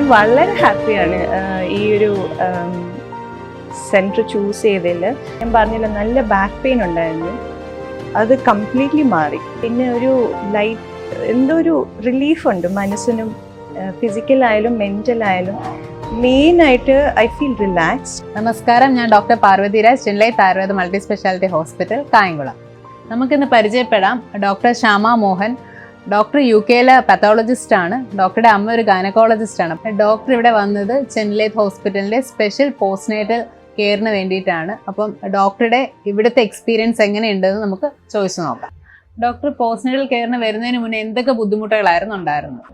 ഞാൻ വളരെ ഹാപ്പിയാണ് ഈ ഒരു സെന്റർ ചൂസ് ചെയ്തതിൽ ഞാൻ പറഞ്ഞില്ല നല്ല ബാക്ക് പെയിൻ ഉണ്ടായിരുന്നു. അത് കംപ്ലീറ്റ്ലി മാറി. പിന്നെ ഒരു ലൈറ്റ് എന്തോ ഒരു റിലീഫ് ഉണ്ട് മനസ്സിനും ഫിസിക്കലായാലും മെന്റലായാലും മെയിനായിട്ട് ഐ ഫീൽ റിലാക്സ് നമസ്കാരം ഞാൻ doctor Parvathiraj Chennai Ayurveda multi speciality hospital Kayamkulam. നമുക്കിന്ന് പരിചയപ്പെടാം doctor Shyama Mohan doctor U കെയിലെ പത്തോളജിസ്റ്റ് ആണ്. ഡോക്ടറുടെ അമ്മ ഒരു ഗൈനക്കോളജിസ്റ്റ് ആണ്. ഡോക്ടർ ഇവിടെ വന്നത് ചെന്നൈത്ത് ഹോസ്പിറ്റലിന്റെ സ്പെഷ്യൽ പോസ്റ്റ്നേറ്റൽ കെയറിന് വേണ്ടിയിട്ടാണ്. അപ്പം ഡോക്ടറുടെ ഇവിടുത്തെ എക്സ്പീരിയൻസ് എങ്ങനെയുണ്ടെന്ന് നമുക്ക് ചോദിച്ചു നോക്കാം. ഡോക്ടർ പോസ്റ്റ്നേറ്റൽ കെയറിന് വരുന്നതിന് മുന്നേ എന്തൊക്കെ ബുദ്ധിമുട്ടുകളായിരുന്നു ഉണ്ടായിരുന്നത്?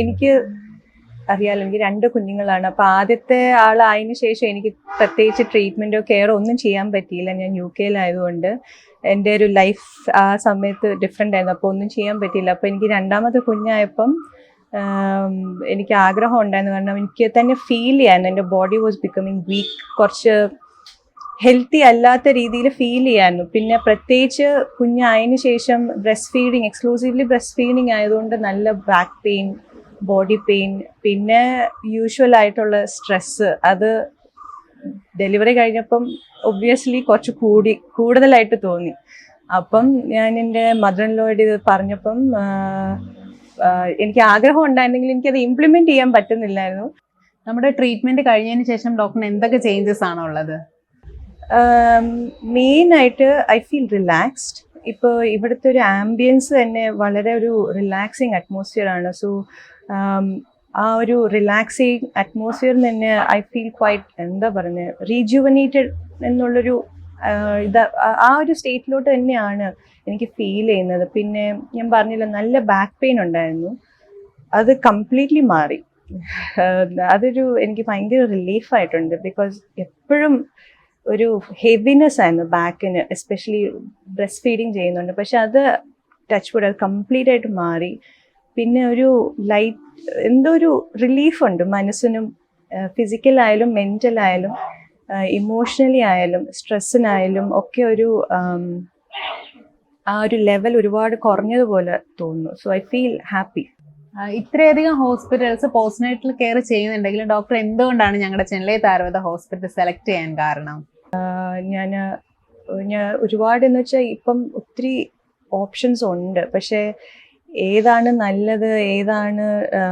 എനിക്ക് അറിയാലോ എനിക്ക് രണ്ട് കുഞ്ഞുങ്ങളാണ്. അപ്പൊ ആദ്യത്തെ ആളായതിനു ശേഷം എനിക്ക് പ്രത്യേകിച്ച് ട്രീറ്റ്മെന്റോ കെയറോ ഒന്നും ചെയ്യാൻ പറ്റിയില്ല. ഞാൻ യു കെയിലായതുകൊണ്ട് എന്റെ ഒരു ലൈഫ് ആ സമയത്ത് ഡിഫറെന്റ് ആയിരുന്നു. അപ്പോൾ ഒന്നും ചെയ്യാൻ പറ്റിയില്ല. അപ്പോൾ എനിക്ക് രണ്ടാമത്തെ കുഞ്ഞായപ്പം എനിക്ക് ആഗ്രഹം ഉണ്ടായിരുന്നു. കാരണം എനിക്ക് തന്നെ ഫീൽ ചെയ്യാൻ എന്റെ ബോഡി വാസ് ബിക്കമിങ് വീക്ക് കുറച്ച് ഹെൽത്തി അല്ലാത്ത രീതിയിൽ ഫീൽ ചെയ്യായിരുന്നു. പിന്നെ പ്രത്യേകിച്ച് കുഞ്ഞായതിനു ശേഷം breast feeding exclusively breast feeding ആയതുകൊണ്ട് നല്ല ബാക്ക് പെയിൻ ബോഡി പെയിൻ പിന്നെ യൂഷ്വൽ ആയിട്ടുള്ള സ്ട്രെസ്സ് അത് ഡെലിവറി കഴിഞ്ഞപ്പം ഒബ്വിയസ്ലി കുറച്ച് കൂടി കൂടുതലായിട്ട് തോന്നി. അപ്പം ഞാൻ എന്റെ മദർ ലോയുടെ ഇത് പറഞ്ഞപ്പം എനിക്ക് ആഗ്രഹം ഉണ്ടായിരുന്നെങ്കിൽ എനിക്കത് ഇംപ്ലിമെന്റ് ചെയ്യാൻ പറ്റുന്നില്ലായിരുന്നു. നമ്മുടെ ട്രീറ്റ്മെന്റ് കഴിഞ്ഞതിന് ശേഷം ഡോക്ടറിന് എന്തൊക്കെ ചേഞ്ചസ് ആണ് ഉള്ളത്? മെയിനായിട്ട് ഐ ഫീൽ റിലാക്സ്ഡ് ഇപ്പോൾ ഇവിടുത്തെ ഒരു ആംബിയൻസ് തന്നെ വളരെ ഒരു റിലാക്സിങ് അറ്റ്മോസ്ഫിയർ ആണ്. സോ ആ ഒരു റിലാക്സിങ് അറ്റ്മോസ്ഫിയർ തന്നെ ഐ ഫീൽ ക്വൈറ്റ് എന്താ പറയുന്നത് റീജുവനേറ്റഡ് എന്നുള്ളൊരു ഇത് ആ- ഒരു സ്റ്റേറ്റിലോട്ട് തന്നെയാണ് എനിക്ക് ഫീൽ ചെയ്യുന്നത്. പിന്നെ ഞാൻ പറഞ്ഞില്ല നല്ല ബാക്ക് പെയിൻ ഉണ്ടായിരുന്നു. അത് കംപ്ലീറ്റ്ലി മാറി. അതൊരു എനിക്ക് ഭയങ്കര റിലീഫ് ആയിട്ടുണ്ട്. ബിക്കോസ് എപ്പോഴും ഒരു ഹെവിനെസ് ആയിരുന്നു ബാക്കിന് എസ്പെഷ്യലി ബ്രസ്റ്റ് ഫീഡിങ് ചെയ്യുന്നുണ്ട്. പക്ഷെ അത് ടച്ച് വുഡ് അത് കംപ്ലീറ്റ് ആയിട്ട് മാറി. പിന്നെ ഒരു ലൈറ്റ് എന്തോ ഒരു റിലീഫ് ഉണ്ട് മനസ്സിനും ഫിസിക്കലായാലും മെന്റലായാലും ഇമോഷണലി ആയാലും സ്ട്രെസ്സിനായാലും ഒക്കെ ഒരു ആ ഒരു ലെവൽ ഒരുപാട് കുറഞ്ഞതുപോലെ തോന്നുന്നു. സോ ഐ ഫീൽ ഹാപ്പി ഇത്രയധികം ഹോസ്പിറ്റൽസ് പോസ്റ്റ്നേറ്റൽ കെയർ ചെയ്യുന്നുണ്ടെങ്കിലും ഡോക്ടർ എന്തുകൊണ്ടാണ് ഞങ്ങളുടെ ചെന്നൈ താരവത ഹോസ്പിറ്റൽ സെലക്ട് ചെയ്യാൻ കാരണം? ഞാൻ ഞാൻ ഒരുപാട് എന്ന് വെച്ചാൽ ഇപ്പം ഒത്തിരി ഓപ്ഷൻസ് ഉണ്ട്. പക്ഷേ ഏതാണ് നല്ലത് ഏതാണ്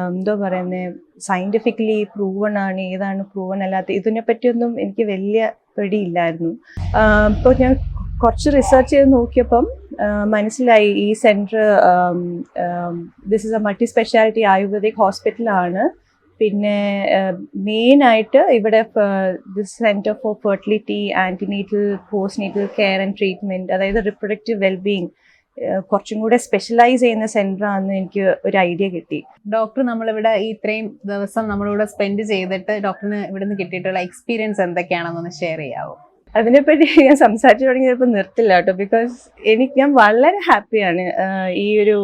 എന്തോ പറയുന്നത് സയന്റിഫിക്കലി പ്രൂവൺ ആണ് ഏതാണ് പ്രൂവൺ അല്ലാത്ത ഇതിനെ പറ്റിയൊന്നും എനിക്ക് വലിയ പിടിയില്ലായിരുന്നു. ഇപ്പോൾ ഞാൻ കുറച്ച് റിസർച്ച് ചെയ്ത് നോക്കിയപ്പം മനസ്സിലായി ഈ centre this is a multi speciality Ayurvedic ഹോസ്പിറ്റലാണ് പിന്നെ മെയിൻ ആയിട്ട് ഇവിടെ this centre for fertility antenatal post natal care and treatment അതായത് റിപ്രൊഡക്റ്റീവ് വെൽബീങ് കുറച്ചും കൂടെ സ്പെഷ്യലൈസ് ചെയ്യുന്ന സെന്റർ ആണെന്ന് എനിക്ക് ഒരു ഐഡിയ കിട്ടി. ഡോക്ടർ നമ്മളിവിടെ ഈ ഇത്രയും ദിവസം നമ്മളിവിടെ സ്പെൻഡ് ചെയ്തിട്ട് ഡോക്ടറിന് ഇവിടുന്ന് കിട്ടിയിട്ടുള്ള എക്സ്പീരിയൻസ് എന്തൊക്കെയാണെന്നൊന്ന് ഷെയർ ചെയ്യാവോ? അതിനെപ്പറ്റി ഞാൻ സംസാരിച്ചു തുടങ്ങിയപ്പോൾ നിർത്തില്ല കേട്ടോ ബിക്കോസ് എനിക്ക് ഞാൻ വളരെ ഹാപ്പിയാണ് ഈ ഒരു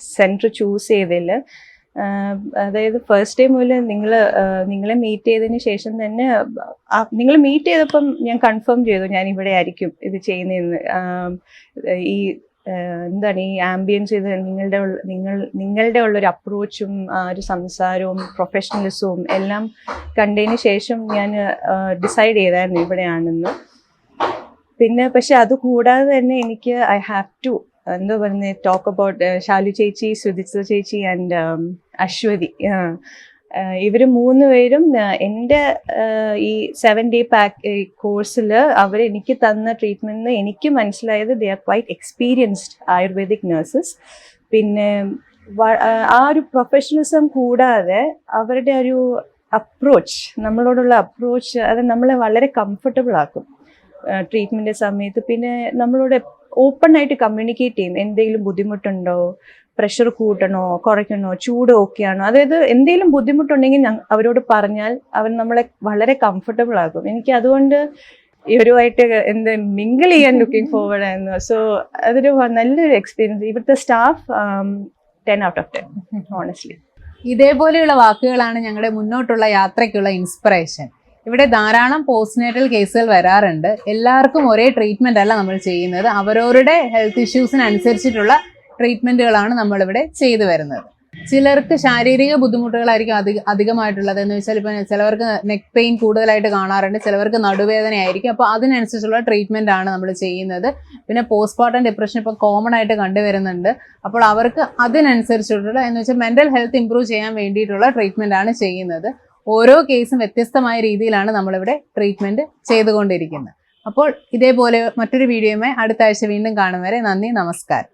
സെന്റർ ചൂസ് ചെയ്തതിൽ അതായത് ഫസ്റ്റ് ഡേ മുതൽ നിങ്ങൾ നിങ്ങളെ മീറ്റ് ചെയ്തതിന് ശേഷം തന്നെ നിങ്ങൾ മീറ്റ് ചെയ്തപ്പം ഞാൻ കൺഫേം ചെയ്തു ഞാൻ ഇവിടെ ആയിരിക്കും ഇത് ചെയ്യുന്നതെന്ന്. ഈ എന്താണ് ഈ ആംബിയൻസ് ഇത് നിങ്ങളുടെ നിങ്ങൾ നിങ്ങളുടെ ഉള്ളൊരു അപ്രോച്ചും ആ ഒരു സംസാരവും പ്രൊഫഷണലിസവും എല്ലാം കണ്ടതിന് ശേഷം ഞാൻ ഡിസൈഡ് ചെയ്തായിരുന്നു ഇവിടെയാണെന്ന്. പിന്നെ പക്ഷെ അത് കൂടാതെ തന്നെ എനിക്ക് ഐ ഹാവ് ടു എന്താ പറയുന്നത് ടോക്ക് അബൌട്ട് ഷാലു ചേച്ചി സുധിച്ച ചേച്ചി ആൻഡ് അശ്വതി. ഇവർ മൂന്ന് പേരും എന്റെ ഈ സെവൻ ഡേ പാക്ക് കോഴ്സിൽ അവർ എനിക്ക് തന്ന ട്രീറ്റ്മെന്റിന് എനിക്ക് മനസ്സിലായത് they are quite experienced Ayurvedic nurses പിന്നെ ആ ഒരു പ്രൊഫഷണലിസം കൂടാതെ അവരുടെ ഒരു അപ്രോച്ച് നമ്മളോടുള്ള അപ്രോച്ച് അത് നമ്മളെ വളരെ കംഫർട്ടബിൾ ആക്കും ട്രീറ്റ്മെന്റ് സമയത്ത്. പിന്നെ നമ്മളോട് ഓപ്പൺ ആയിട്ട് കമ്മ്യൂണിക്കേറ്റ് ചെയ്യും. എന്തെങ്കിലും ബുദ്ധിമുട്ടുണ്ടോ? പ്രഷർ കൂട്ടണോ? കുറയ്ക്കണോ? ചൂട് ഓക്കെ ആണോ? അതായത് എന്തെങ്കിലും ബുദ്ധിമുട്ടുണ്ടെങ്കിൽ അവരോട് പറഞ്ഞാൽ അവർ നമ്മളെ വളരെ കംഫർട്ടബിൾ ആകും എനിക്ക് അതുകൊണ്ട് ഇവരുമായിട്ട് എന്ത് മിങ്കിൾ ചെയ്യാൻ ലുക്കിംഗ് ഫോർവേഡ് ആയിരുന്നു. സോ അതൊരു നല്ലൊരു എക്സ്പീരിയൻസ് ഇവിടുത്തെ staff ten out of ten honestly ഇതേപോലെയുള്ള വാക്കുകളാണ് ഞങ്ങളുടെ മുന്നോട്ടുള്ള യാത്രയ്ക്കുള്ള ഇൻസ്പിറേഷൻ ഇവിടെ ധാരാളം പോസ്റ്റ്നേറ്റൽ കേസുകൾ വരാറുണ്ട്. എല്ലാവർക്കും ഒരേ ട്രീറ്റ്മെന്റ് അല്ല നമ്മൾ ചെയ്യുന്നത്. അവരവരുടെ ഹെൽത്ത് ഇഷ്യൂസിനനുസരിച്ചിട്ടുള്ള ട്രീറ്റ്മെന്റുകളാണ് നമ്മളിവിടെ ചെയ്തു വരുന്നത്. ചിലർക്ക് ശാരീരിക ബുദ്ധിമുട്ടുകളായിരിക്കും അധിക അധികമായിട്ടുള്ളത്. എന്ന് വെച്ചാൽ ഇപ്പം ചിലവർക്ക് നെക്ക് പെയിൻ കൂടുതലായിട്ട് കാണാറുണ്ട്. ചിലവർക്ക് നടുവേദനയായിരിക്കും. അപ്പോൾ അതിനനുസരിച്ചുള്ള ട്രീറ്റ്മെന്റ് ആണ് നമ്മൾ ചെയ്യുന്നത്. പിന്നെ പോസ്റ്റ്മോർട്ടം ഡിപ്രഷൻ ഇപ്പോൾ കോമൺ ആയിട്ട് കണ്ടുവരുന്നുണ്ട്. അപ്പോൾ അവർക്ക് അതിനനുസരിച്ചിട്ടുള്ള എന്ന് വെച്ചാൽ മെന്റൽ ഹെൽത്ത് ഇമ്പ്രൂവ് ചെയ്യാൻ വേണ്ടിയിട്ടുള്ള ട്രീറ്റ്മെന്റ് ആണ് ചെയ്യുന്നത്. ഓരോ കേസും വ്യത്യസ്തമായ രീതിയിലാണ് നമ്മളിവിടെ ട്രീറ്റ്മെന്റ് ചെയ്തുകൊണ്ടിരിക്കുന്നത്. അപ്പോൾ ഇതേപോലെ മറ്റൊരു വീഡിയോയുമായി അടുത്ത ആഴ്ച വീണ്ടും കാണും വരെ നന്ദി നമസ്കാരം.